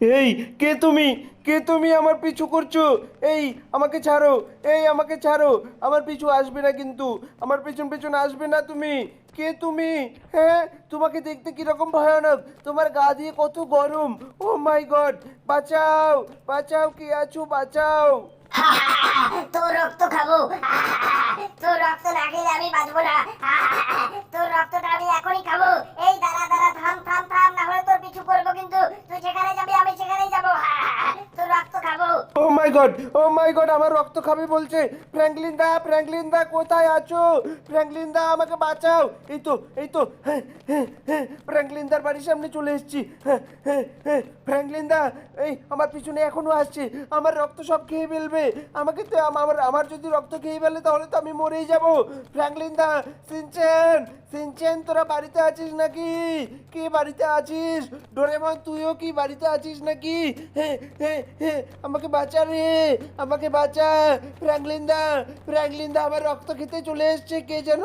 এই, কে তুমি? কে তুমি আমার পিছু করছ? এই, আমাকে ছাড়ো। এই, আমাকে ছাড়ো। আমার পিছু আসবে না কিন্তু। আমার পেছন পেছন আসবে না তুমি। কে তুমি? হ্যাঁ তোমাকে দেখতে কীরকম ভয়ানক। তোমার গা দিয়ে কত গরম। Oh my God. বাঁচাও। বাঁচাও, কে আছো? বাঁচাও। তোর রক্ত খাব। তোর রক্ত না খেলে আমি বাঁচবো না। গড, ও মাই গড, আমার রক্ত খাবে বলছে। ফ্র্যাঙ্কলিন দা ফ্র্যাঙ্কলিন দা, কোথায় আছো? ফ্র্যাঙ্কলিন দা, আমাকে বাঁচাও। এই তো এই তো হ্যাঁ হ্যাঁ হ্যাঁ ফ্র্যাঙ্কলিন দার বাড়ির সামনে চলে এসেছি। ফ্র্যাঙ্কলিন দা, এই, আমার পিছনে এখনও আসছে। আমার রক্ত সব খেয়ে ফেলবে। আমাকে তো আমার আমার যদি রক্ত খেয়ে ফেলে, তাহলে তো আমি মরেই যাব। ফ্র্যাঙ্কলিন দা, সিনচেন সিনচেন, তোরা বাড়িতে আছিস নাকি? কে বাড়িতে আছিস? ডোরেমন, তুইও কি বাড়িতে আছিস নাকি? আমাকে বাঁচা রে। আমাকে বাঁচা ফ্র্যাঙ্কলিন দা দা আমার রক্ত খেতে চলে এসছে। কে যেন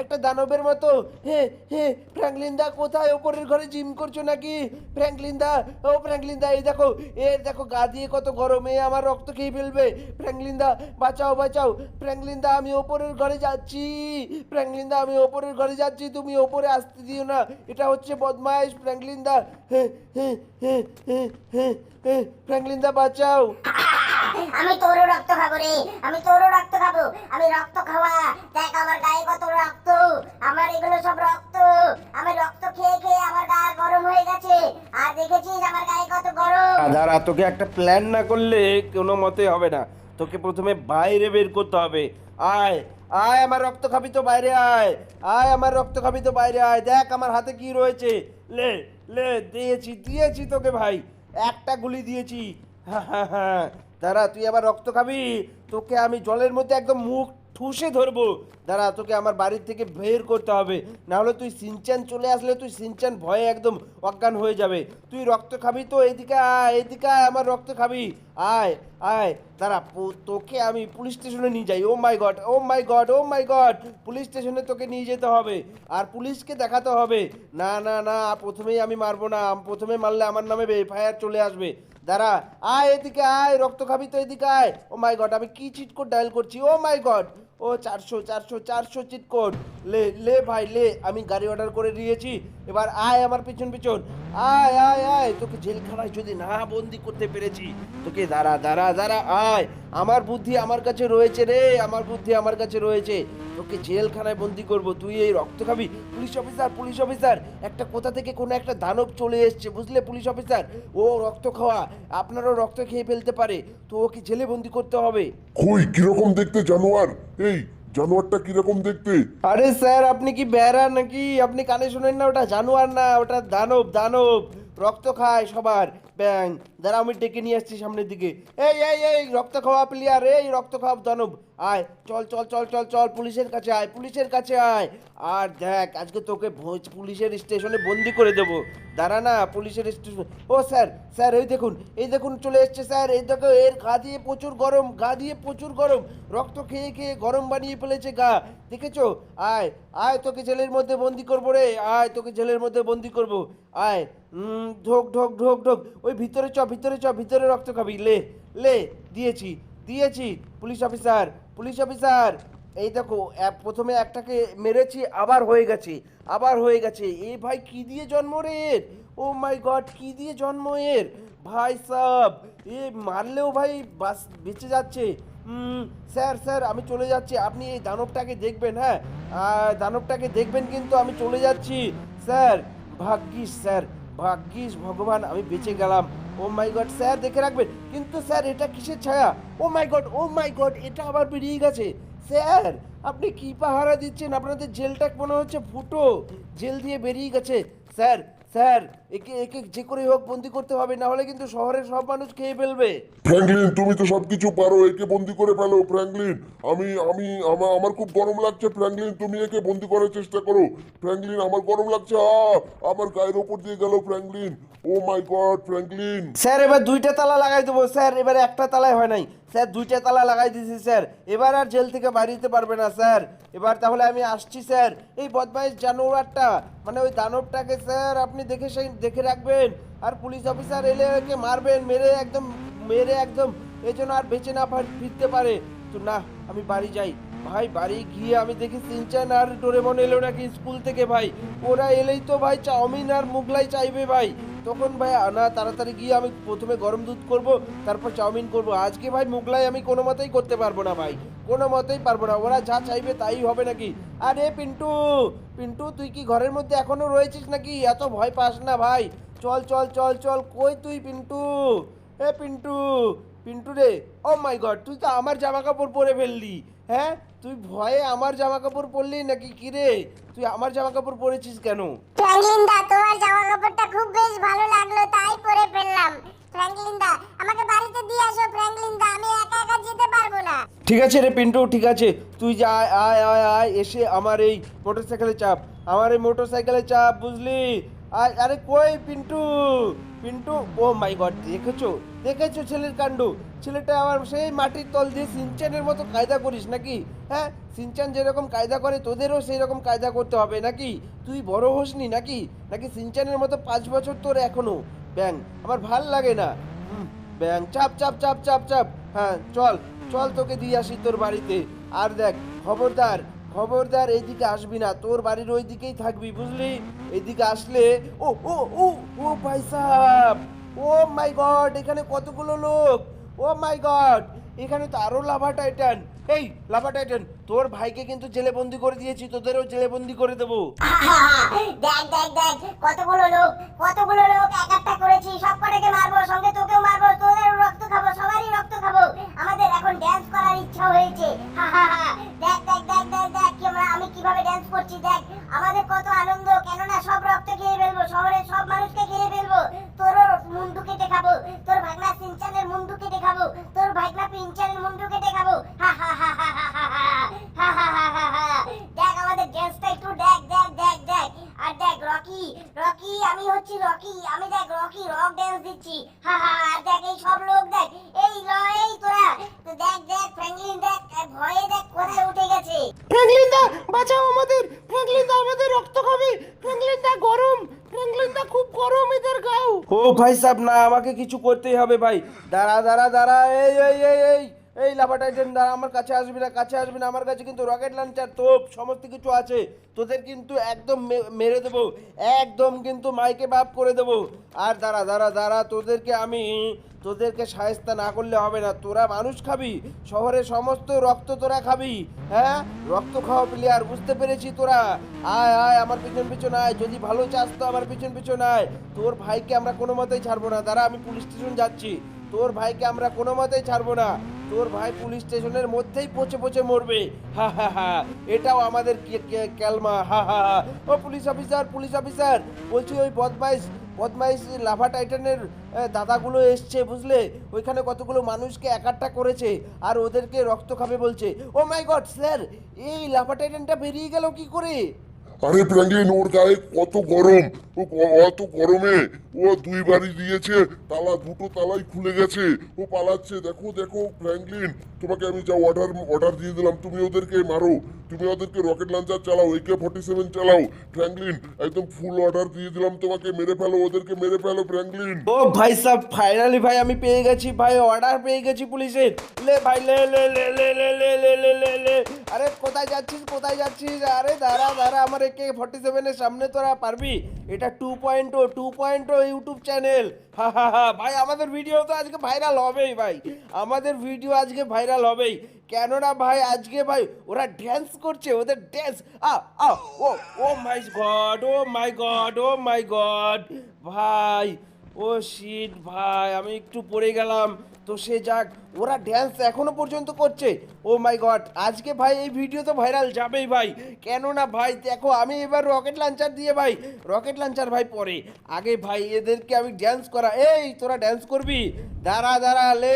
একটা দানবের মতো। হ্যাঁ হ্যাঁ ফ্র্যাঙ্কলিন দা কোথায়? ওপরের ঘরে জিম করছ নাকি? ফ্র্যাঙ্কলিন দা ও ফ্র্যাঙ্কলিন দা এই দেখো, এর দেখো, গা দিয়ে কত গরমে আমার রক্ত খেয়ে ফেলবে। ফ্র্যাঙ্কলিন দা বাঁচাও বাঁচাও। ফ্র্যাঙ্কলিন দা আমি ওপরের ঘরে যাচ্ছি। ফ্র্যাঙ্কলিন দা আমি ওপরের ঘরে যাচ্ছি। তুমি ওপরে আসতে দিও না। এটা হচ্ছে বদমাইশ ফ্র্যাঙ্কলিন দা হ্যাঁ হ্যাঁ হ্যাঁ হ্যাঁ হ্যাঁ ফ্র্যাঙ্কলিন দা বাঁচাও। আমি তোরও রক্ত খাব রে, আমি তোরও রক্ত খাব। আমি রক্ত খাওয়া, দেখ আমার গায়ে কত রক্ত, আমার এগুলো সব রক্ত। আমি রক্ত খেয়ে খেয়ে আমার গা গরম হয়ে গেছে, আর দেখেছিস আমার গায়ে কত গরম? দাঁড়া তোকে একটা প্ল্যান না করলে কোনো মতে হবে না। তোকে প্রথমে বাইরে বের করতে হবে। আয় আয় আমার রক্ত খাবি তো বাইরে আয় আয় আমার রক্ত খাবি তো বাইরে আয়। দেখ আমার হাতে কি রয়েছে। লে লে, দিয়েছি দিয়েছি তোকে ভাই। একটা গুলি দিয়েছি। হ্যাঁ হ্যাঁ হ্যাঁ দাঁড়া, তুই আবার রক্ত খাবি? তোকে আমি জলের মধ্যে একদম মুখ ঠুসে ধরবো। দাঁড়া, তোকে আমার বাড়ির থেকে বের করতে হবে। না হলে তুই সিনচান চলে আসলে তুই সিনচান ভয়ে একদম অজ্ঞান হয়ে যাবে। তুই রক্ত খাবি তো? এদিকে আয় এদিকে আয়, আমার রক্ত খাবি। আয় আয়। দাঁড়া তোকে আমি পুলিশ স্টেশনে নিয়ে যাই। ও my God, oh my God, oh my God. Police স্টেশনে তোকে নিয়ে যেতে হবে। আর পুলিশকে দেখাতে হবে। না না না, প্রথমেই আমি মারবো না। প্রথমে মারলে আমার নামে এফআইআর চলে আসবে। দাঁড়া, আয় এদিকে আয়, রক্ত খাবি তো এদিকে আয়। ও মাই গড আমি কি চিট কোড ডায়াল করছি? ও মাই গড ও চারশো চারশো চারশো চিট কোড লে লে ভাই, লে, আমি গাড়ি অর্ডার করে দিয়েছি এবার আয় আমার পিছন পিছন। আয় আয় আয়। তোকে জেলখানায় যদি না বন্দি করতে পেরেছি, তোকে দাঁড়া দাঁড়া দাঁড়া, আয়। আমার বুদ্ধি আমার কাছে রয়েছে রে, আমার বুদ্ধি আমার কাছে রয়েছে। তোকে জেলখানায় বন্দি করব, তুই এই রক্ত খাবি। পুলিশ অফিসার পুলিশ অফিসার, একটা কোথা থেকে কোনো একটা দানব চলে এসছে, বুঝলে পুলিশ অফিসার? ও রক্ত খাওয়া, আপনারও রক্ত খেয়ে ফেলতে পারে। তো ওকে জেলে বন্দি করতে হবে। কই, কীরকম দেখতে জানোয়ার? এই জানোয়ারটা কীরকম দেখতে? আরে স্যার, আপনি কি বেড়া নাকি? আপনি কানে শুনেন না, ওটা জানোয়ার না, ওটা দানব দানব। রক্ত খায় সবার। ব্যাং দাঁড়া, আমি ডেকে নিয়ে আসছি সামনের দিকে। এই এই এই, রক্ত খাওয়া প্লেয়ার এই রক্ত খাওয়া দানব। আয়, চল চল চল চল চল, পুলিশের কাছে আয়, পুলিশের কাছে আয়। আর দেখ, আজকে তোকে পুলিশের স্টেশনে বন্দি করে দেবো। দাঁড়া না, পুলিশের স্টেশন ও স্যার স্যার, এই দেখুন এই দেখুন, চলে এসছে স্যার। এই দেখো, এর গা দিয়ে প্রচুর গরম, গা দিয়ে প্রচুর গরম। রক্ত খেয়ে খেয়ে গরম বানিয়ে ফেলেছে গা। দেখেছ? আয় আয়, তোকে জেলের মধ্যে বন্দি করব রে। আয়, তোকে জেলের মধ্যে বন্দি করব। আয় ঢোক ঢোক ঢোক ঢোক। ওই ভিতরে চ ভিতরে চ, ভিতরে রক্ত খাবি। লে লে, দিয়েছি দিয়েছি। Police officer police officer. এই দেখো প্রথমে একটাকে মেরেছি, আবার হয়ে গেছে, আবার হয়ে গেছে। এ ভাই, কি দিয়ে জন্ম রে এর? ও মাই গড, কি দিয়ে জন্ম এর? ভাই সাব, এ মারলেও ভাই বাস, বেঁচে যাচ্ছে। স্যার স্যার, আমি চলে যাচ্ছি। আপনি এই দানবটাকে দেখবেন হ্যাঁ? দানবটাকে দেখবেন কিন্তু আমি চলে যাচ্ছি। স্যার, ভাগ্যিস, স্যার। ভাগ্যিস ভগবান, আমি বেঁচে গেলাম। ও মাই গড, স্যার, দেখে রাখবেন। কিন্তু স্যার, এটা কিসের ছায়া? ও my god, oh my god, এটা আবার বেরিয়ে গেছে। স্যার, আপনি কি পাহারা দিচ্ছেন? আপনাদের জেলটা মনে হচ্ছে ফুটো। জেল দিয়ে বেরিয়ে গেছে। স্যার স্যার একে একে যে করে হোক বন্দি করতে হবে না হলে কিন্তু শহরের সব মানুষ খেয়ে ফেলবে। ফ্র্যাঙ্কলিন তুমি তো সবকিছু পারো একে বন্দি করে ফেলো ফ্র্যাঙ্কলিন। আমি আমি আমার আমার খুব গরম লাগছে ফ্র্যাঙ্কলিন তুমি একে বন্দি করার চেষ্টা করো। ফ্র্যাঙ্কলিন আমার গরম লাগছে আ আমার গায়ের ওপর দিয়ে গেল Franklin. Oh my God Franklin. Sir এবার দুইটা তালা লাগাই দেবো স্যার এবার একটা তালায় হয় নাই। স্যার দুইটা তালা লাগাই দিয়েছি স্যার। এবার আর জেল থেকে বাড়িতে পারবে না স্যার। এবার তাহলে আমি আসছি স্যার। এই বদমাইশ জানোয়ারটা মানে ওই দানবটাকে স্যার আপনি দেখে সেই দেখে রাখবেন। আর পুলিশ অফিসার এলে ওকে মারবেন, মেরে একদম মেরে একদম এজন্য আর বেঁচে না ফিরতে পারে। তো না, আমি বাড়ি যাই। ভাই, বাড়ি গিয়ে আমি দেখি সিনচান আর ডোরেমন এলো নাকি স্কুল থেকে ভাই। ওরা এলেই তো ভাই চাউমিন আর মুগলাই চাইবে ভাই। তখন ভাই না, তাড়াতাড়ি গিয়ে আমি প্রথমে গরম দুধ করব, তারপর চাউমিন করব। আজকে ভাই মুগলাই আমি কোনো মতেই করতে পারব না ভাই। কোনো মতেই পারব না। ওরা যা চাইবে তাই হবে নাকি? আরে পিন্টু পিন্টু, তুই কি ঘরের মধ্যে এখনও রয়েছিস নাকি? এত ভয় পাস না ভাই। চল চল চল চল, কই তুই পিন্টু? এ পিন্টু পিন্টু রে, ও মাই গড, তুই তো আমার জামা কাপড় পরে ফেললি। হ্যাঁ? তুই ভয়ে আমার জামা কাপড় পরলি নাকি কি রে? তুই আমার জামা কাপড় পরেছিস কেন? ফ্র্যাঙ্কলিন দা, তোমার জামা কাপড়টা খুব বেশ ভালো লাগল, তাই পরে ফেললাম। ফ্র্যাঙ্কলিন দা, আমাকে বাড়িতে দিয়ে আসো ফ্র্যাঙ্কলিন দা আমি একা একা যেতে পারব না ঠিক আছে রে পিন্টু, ঠিক আছে। তুই যা, আয় আয় আয় এসে আমার এই মোটর সাইকেলে চাপ, আমার এই মোটর সাইকেলে চাপ, বুঝলি? আয়, আরে কই Pintu? Pintu, oh my God, দেখেছ? দেখেছ ছেলের কাণ্ড? ছেলেটা আমার সেই মাটির তল দিয়ে সিনচানের মতো কায়দা করিস নাকি? হ্যাঁ সিনচান যেরকম কায়দা করে, তোদেরও সেই রকম কায়দা করতে হবে নাকি? তুই বড় হোসনি নাকি? নাকি সিনচানের মতো পাঁচ বছর তোর এখনও? ব্যাং, আমার ভালো লাগে না। ব্যাং, চাপ চাপ চাপ চাপ চাপ। হ্যাঁ চল চল তোকে দিয়ে আসি তোর বাড়িতে। আর দেখ, খবরদার খবরদার এইদিকে আসবি না, তোর বাড়ির ওই দিকেই থাকবি, বুঝলি? এদিকে আসলে, ও ও ও ও ভাই সাহেব, ও মাই গড, এখানে কতগুলো লোক? ও মাই গড, এখানে তো আরও লাভা টাইটান এই লাভা টাইটান, তোর ভাইকে কিন্তু জেলে বন্দি করে দিয়েছি, তোদেরও জেলে বন্দি করে দেবো। দেখ দেখ দেখ, কতগুলো লোক কতগুলো লোক এক একটা করেছি সব কটাকে মারবো, সঙ্গে তোকেও মারবো, তোদেরও রক্ত খাব, সবারই রক্ত খাব। আমাদের এখন ড্যান্স করার ইচ্ছা হয়েছে। দেখ দেখ দেখ দেখ দেখ আমি কীভাবে ড্যান্স করছি, দেখ। আমাদের কত দিচ্ছি হা হা দেখ এই সব লোক দেখ এই ল এই তোরা। তো দেখ দেখ ফ্র্যাঙ্কলিন দেখ ভয়ে দেখ কোথায় উঠে গেছে। ফ্র্যাঙ্কলিন দা বাঁচাও আমাদের। ফ্র্যাঙ্কলিন দা আমাদের রক্ত খাবে। ফ্র্যাঙ্কলিন দা গরম। ফ্র্যাঙ্কলিন দা খুব গরম এদের গাও। ও ভাই সাহেব না আমাকে কিছু করতেই হবে ভাই। দাঁড়া দাঁড়া দাঁড়া এই এই এই এই। এই লাভাটাইটেন দাঁড়া আমার কাছে আসবি না, কাছে আসবি না, আমার কাছে কিন্তু রকেট লঞ্চার তোপ, সমস্ত কিছু আছে। তোদের কিন্তু একদম মেরে দেবো, একদম কিন্তু মাইকে বাপ করে দেবো। আর দাঁড়া দাঁড়া দাঁড়া, তোদেরকে আমি, তোদেরকে সায়স্তা না করলে হবে না। তোরা মানুষ খাবি শহরে সমস্ত রক্ত তোরা খাবি হ্যাঁ? রক্ত খাওয়া প্লেয়ার বুঝতে পেরেছি তোরা। আয় আয়, আমার পিছন পিছন আয়, যদি ভালো চাস তো আমার পিছন পিছন আয়। তোর ভাইকে আমরা কোনো মতেই ছাড়বো না। দাঁড়া, আমি পুলিশ স্টেশন যাচ্ছি। তোর ভাইকে আমরা কোনো মতেই ছাড়বো না। তোর ভাই পুলিশ স্টেশনের মধ্যেই পচে পচে মরবে। হা হা হা। এটাও আমাদের ক্যালমা। হা হা হা। ও পুলিশ অফিসার পুলিশ অফিসার। বলছি ওই বদমাইশ বদমাইশ লাভা টাইটানের দাদাগুলো এসছে, বুঝলে? ওইখানে কতগুলো মানুষকে একাট্টা করেছে আর ওদেরকে রক্ত খাবে বলছে। ও মাই গড, স্যার, এই লাভা টাইটানটা বেরিয়ে গেল কি করে? আরে ফ্র্যাঙ্কলিন ওর গায়ে কত গরম। ও অত গরমে ও দুই বাড়ি দিয়েছে তালা দুটো তালাই খুলে গেছে ও পালাচ্ছে দেখো দেখো ফ্র্যাঙ্কলিন তোমাকে আমি যা অর্ডার অর্ডার দিয়ে দিলাম তুমি ওদেরকে মারো তুমি ওদেরকে রকেট লঞ্চার চালাও একে ফর্টি সেভেন চালাও ফ্র্যাঙ্কলিন একদম ফুল অর্ডার দিয়ে দিলাম তোমাকে মেরে ফেলো ওদেরকে মেরে ফেলো ফ্র্যাঙ্কলিন ও ভাই সাহ ফাইনালি ভাই আমি পেয়ে গেছি ভাই অর্ডার পেয়ে গেছি পুলিশের লে ভাই লে লে লে লে লে লে লে লে লে লে আরে কোথায় যাচ্ছিস কোথায় যাচ্ছিস আরে দাঁড়া দাঁড়া আমার একে ফর্টি সেভেনের সামনে তোরা পারবি এটা two point o two point o YouTube channel হা হা হা, ভাই, আমাদের ভিডিও তো আজকে ভাইরাল হবেই, ভাই। আমাদের ভিডিও আজকে ভাইরাল হবেই। কেননা, ভাই, আজকে, ভাই, ওরা ড্যান্স করছে, ওদের ড্যান্স আ oh O my God oh my God oh my God ভাই, ও শিট ভাই, আমি একটু পড়ে গেলাম। তো সে যাক, ওরা ড্যান্স এখনও পর্যন্ত করছে। ও মাই গড আজকে ভাই এই ভিডিও তো ভাইরাল যাবেই ভাই। কেননা ভাই, দেখো আমি এবার রকেট লাঞ্চার দিয়ে ভাই রকেট লাঞ্চার ভাই পরে। আগে ভাই এদেরকে আমি ড্যান্স করা, এই তোরা ড্যান্স করবি? দাঁড়া দাঁড়া, লে,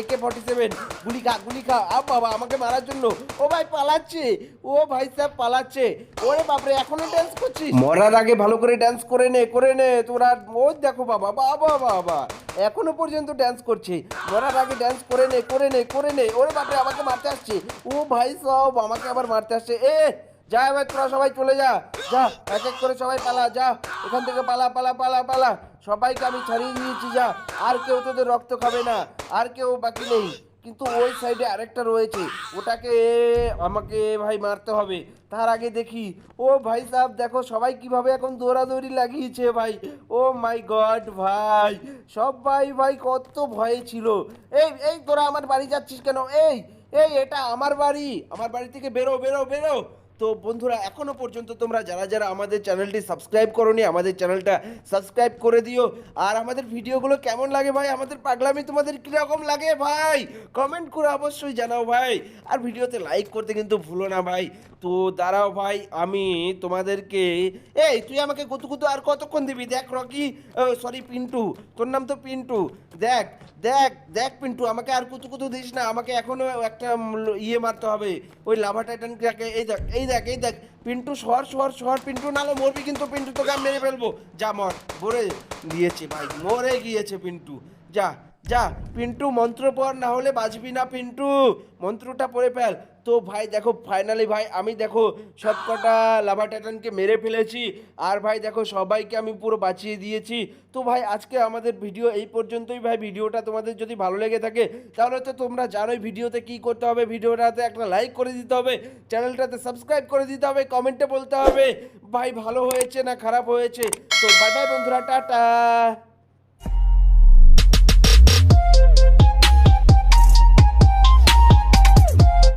একে ফর্টি সেভেন গুলি খা গুলি খা। আ বাবা, আমাকে মারার জন্য। ও ভাই পালাচ্ছে, ও ভাই সাহেব পালাচ্ছে। ওরে বাপরে, এখনও ড্যান্স করছিস? মরার আগে ভালো করে ড্যান্স করে নে করে নে। তোরা ওই দেখো বাবা বাবা বাবা এখনও পর্যন্ত ড্যান্স করছে। মরার আগে ড্যান্স করে নে করে নে করে নে। ওরে বাপরে, আমাকে মারতে আসছে। ও ভাই সব আমাকে আবার মারতে আসছে। এ, যা এবার তোরা সবাই চলে যা। যা, এক এক করে সবাই পালা, যা। এখান থেকে পালা পালা পালা পালা। সবাইকে আমি ছাড়িয়ে দিয়েছি, যা। আর কেউ তোদের রক্ত খাবে না। আর কেউ বাকি নেই। কিন্তু ওই সাইডে আরেকটা রয়েছে। ওটাকে আমাকে ভাই মারতে হবে। তার আগে দেখি। ও ভাই সাহেব, দেখো সবাই কীভাবে এখন দৌড়াদৌড়ি লাগিয়েছে ভাই। ও মাই গড ভাই সব ভাই ভাই কত ভয়ে ছিল। এই এই, তোরা আমার বাড়ি যাচ্ছিস কেন? এই এই, এটা আমার বাড়ি। আমার বাড়ি থেকে বেরো বেরো বেরো। তো বন্ধুরা, এখনও পর্যন্ত তোমরা যারা যারা আমাদের চ্যানেলটি সাবস্ক্রাইব করোনি, আমাদের চ্যানেলটা সাবস্ক্রাইব করে দিও। আর আমাদের ভিডিওগুলো কেমন লাগে ভাই? আমাদের পাগলামি তোমাদের কীরকম লাগে ভাই? কমেন্ট করে অবশ্যই জানাও ভাই। আর ভিডিওতে লাইক করতে কিন্তু ভুলো না ভাই। তো দাঁড়াও ভাই, আমি তোমাদেরকে এই, তুই আমাকে কুতু কুতু আর কতক্ষণ দিবি? দেখ রকি সরি পিন্টু। তোর নাম তো পিন্টু। দেখ দেখ দেখ পিন্টু, আমাকে আর কুতু কুতু দিস না। আমাকে এখনও একটা ইয়ে মারতে হবে। ওই লাভা টাইটানকে এই দেখ, এই দেখ, এই দেখ, পিন্টু সর সর সর, পিন্টু নালে মরবি কিন্তু পিন্টু তোকে আমি মেরে ফেলব। যা মর, মরে গিয়েছে ভাই, মরে গিয়েছে পিন্টু। যা যা, পিন্টু মন্ত্র পর না হলে বাঁচবি না পিন্টু। মন্ত্রটা পড়ে ফেল। তো ভাই দেখো ফাইনালি ভাই আমি দেখো সব কটা লাভা টাইটানকে মেরে ফেলেছি। আর ভাই দেখো সবাইকে আমি পুরো বাঁচিয়ে দিয়েছি। তো ভাই আজকে আমাদের ভিডিও এই পর্যন্তই ভাই। ভিডিওটা তোমাদের যদি ভালো লেগে থাকে, তাহলে তো তোমরা জানোই ভিডিওতে কি করতে হবে। ভিডিওটাতে একটা লাইক করে দিতে হবে চ্যানেলটাতে সাবস্ক্রাইব করে দিতে হবে কমেন্টে বলতে হবে, ভাই ভালো হয়েছে না খারাপ হয়েছে? তো বাই বাই বন্ধুরা, টাটা।